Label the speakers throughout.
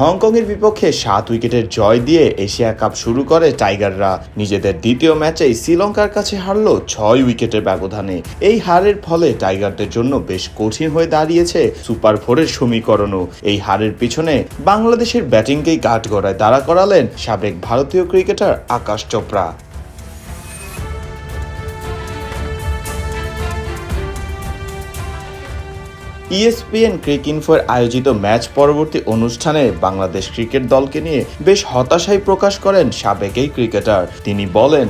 Speaker 1: হংকংয়ের বিপক্ষে সাত উইকেটের জয় দিয়ে এশিয়া কাপ শুরু করে টাইগাররা। নিজেদের দ্বিতীয় ম্যাচে শ্রীলঙ্কার কাছে হারল ছয় উইকেটের ব্যবধানে। এই হারের ফলে টাইগারদের জন্য বেশ কঠিন হয়ে দাঁড়িয়েছে সুপার ফোরের সমীকরণও। এই হারের পিছনে বাংলাদেশের ব্যাটিংকেই কাঠগড়ায় দাঁড়া করালেন সাবেক ভারতীয় ক্রিকেটার আকাশ চোপড়া। ইএসপিএন ক্রিক ইনফোর আয়োজিত ম্যাচ পরবর্তী অনুষ্ঠানে বাংলাদেশ ক্রিকেট দলকে নিয়ে বেশ হতাশাই প্রকাশ করেন সাবেক এই ক্রিকেটার। তিনি বলেন,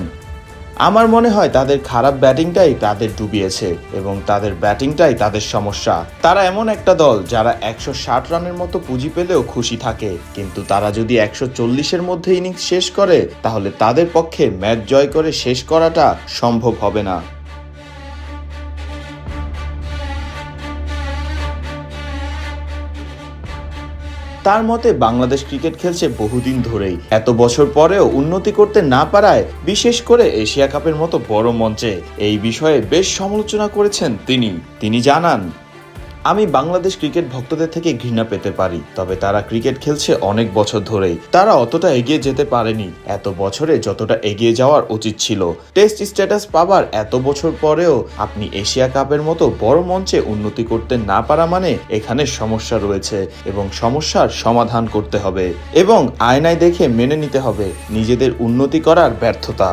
Speaker 1: আমার মনে হয় তাদের খারাপ ব্যাটিংটাই তাদের ডুবিয়েছে এবং তাদের ব্যাটিংটাই তাদের সমস্যা। তারা এমন একটা দল যারা একশো ষাট রানের মতো পুঁজি পেলেও খুশি থাকে। কিন্তু তারা যদি একশো চল্লিশের মধ্যে ইনিংস শেষ করে, তাহলে তাদের পক্ষে ম্যাচ জয় করে শেষ করাটা সম্ভব হবে না। তার মতে, বাংলাদেশ ক্রিকেট খেলছে বহুদিন ধরেই। এত বছর পরেও উন্নতি করতে না পারায় বিশেষ করে এশিয়া কাপের মতো বড় মঞ্চে। এই বিষয়ে বেশ সমালোচনা করেছেন তিনি। তিনি জানান আমি বাংলাদেশ ক্রিকেট ভক্তদের থেকে ঘৃণা পেতে পারি, তবে তারা ক্রিকেট খেলছে অনেক বছর ধরেই। তারা অতটা এগিয়ে যেতে পারেনি। এত বছরে যতটা এগিয়ে যাওয়ার উচিত ছিল। টেস্ট স্ট্যাটাস পাবার এত বছর পরেও আপনি এশিয়া কাপের মতো বড় মঞ্চে উন্নতি করতে না পারা মানে এখানে সমস্যা রয়েছে এবং সমস্যার সমাধান করতে হবে। এবং আয়নায় দেখে মেনে নিতে হবে নিজেদের উন্নতি করার ব্যর্থতা।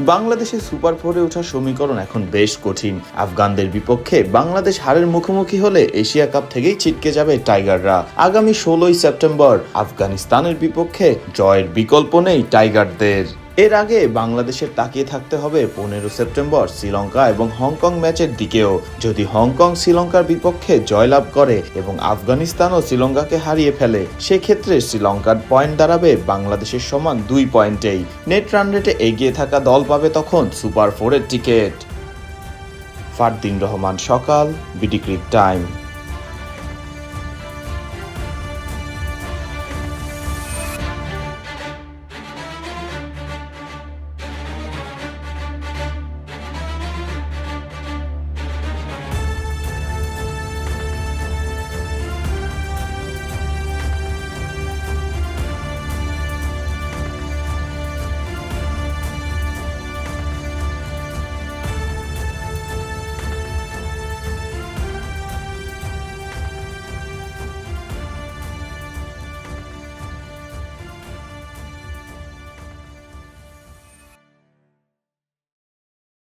Speaker 1: বাংলাদেশের সুপার ফোরে ওঠার সমীকরণ এখন বেশ কঠিন। আফগানদের বিপক্ষে বাংলাদেশ হারের মুখোমুখি হলে এশিয়া কাপ থেকেই ছিটকে যাবে টাইগাররা। আগামী ষোলোই সেপ্টেম্বর আফগানিস্তানের বিপক্ষে জয়ের বিকল্প নেই টাইগারদের। এর আগে বাংলাদেশের তাকিয়ে থাকতে হবে পনেরো সেপ্টেম্বর শ্রীলঙ্কা এবং হংকং ম্যাচের দিকেও। যদি হংকং শ্রীলঙ্কার বিপক্ষে জয়লাভ করে এবং আফগানিস্তানও শ্রীলঙ্কাকে হারিয়ে ফেলে, সেক্ষেত্রে শ্রীলঙ্কার পয়েন্ট দাঁড়াবে বাংলাদেশের সমান দুই পয়েন্টেই। নেট রান রেটে এগিয়ে থাকা দল পাবে তখন সুপার ফোরের টিকিট। ফারদিন রহমান, সকাল বিডি ক্রিক টাইম।